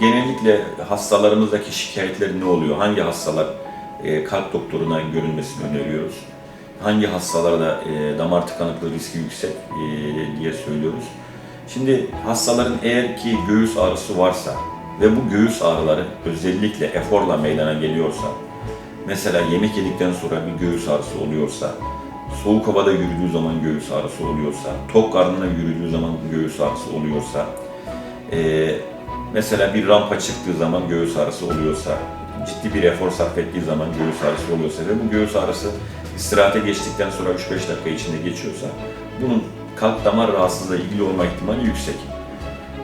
genellikle hastalarımızdaki şikayetler ne oluyor? Hangi hastalar e, kalp doktoruna görünmesini öneriyoruz? Hangi hastalarda e, damar tıkanıklığı riski yüksek e, diye söylüyoruz. Şimdi hastaların eğer ki göğüs ağrısı varsa ve bu göğüs ağrıları özellikle eforla meydana geliyorsa, mesela yemek yedikten sonra bir göğüs ağrısı oluyorsa, soğuk havada yürüdüğü zaman göğüs ağrısı oluyorsa, tok karnına yürüdüğü zaman göğüs ağrısı oluyorsa, ee, mesela bir rampa çıktığı zaman göğüs ağrısı oluyorsa, ciddi bir efor sarf ettiği zaman göğüs ağrısı oluyorsa ve bu göğüs ağrısı istirahate geçtikten sonra 3-5 dakika içinde geçiyorsa, bunun kalp damar rahatsızlığı ilgili olma ihtimali yüksek.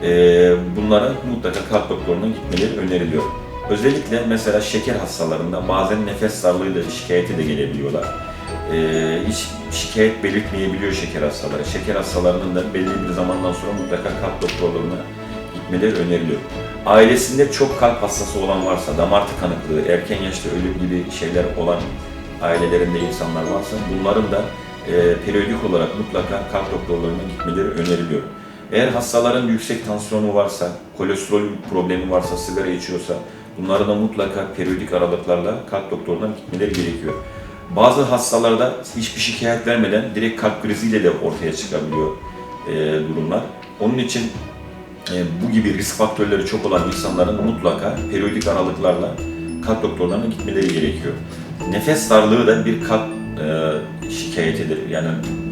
Ee, bunlara mutlaka kalp doktoruna gitmeleri öneriliyor. Özellikle mesela şeker hastalarında bazen nefes darlığıyla şikayeti de gelebiliyorlar. Ee, hiç şikayet belirtmeyebiliyor şeker hastaları. Şeker hastalarının da belli bir zamandan sonra mutlaka kalp doktorlarına gitmeleri öneriliyor. Ailesinde çok kalp hastası olan varsa, damar tıkanıklığı, erken yaşta ölüm gibi şeyler olan ailelerinde insanlar varsa bunların da e, periyodik olarak mutlaka kalp doktorlarına gitmeleri öneriliyor. Eğer hastaların yüksek tansiyonu varsa, kolesterol problemi varsa, sigara içiyorsa bunlara da mutlaka periyodik aralıklarla kalp doktoruna gitmeleri gerekiyor. Bazı hastalarda hiçbir şikayet vermeden direkt kalp kriziyle de ortaya çıkabiliyor e, durumlar. Onun için bu gibi risk faktörleri çok olan insanların mutlaka periyodik aralıklarla kalp doktorlarına gitmeleri gerekiyor. Nefes darlığı da bir kalp e, şikayetidir. Yani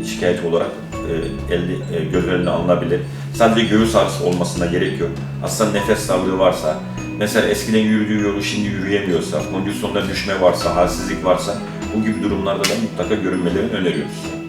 şikayet olarak e, elde, e, göz önüne alınabilir. Sadece göğüs ağrısı olmasına gerek yok. Hastanın nefes darlığı varsa, mesela eskiden yürüdüğü yolu şimdi yürüyemiyorsa, kondisyonda düşme varsa, halsizlik varsa bu gibi durumlarda da mutlaka görünmelerini öneriyoruz.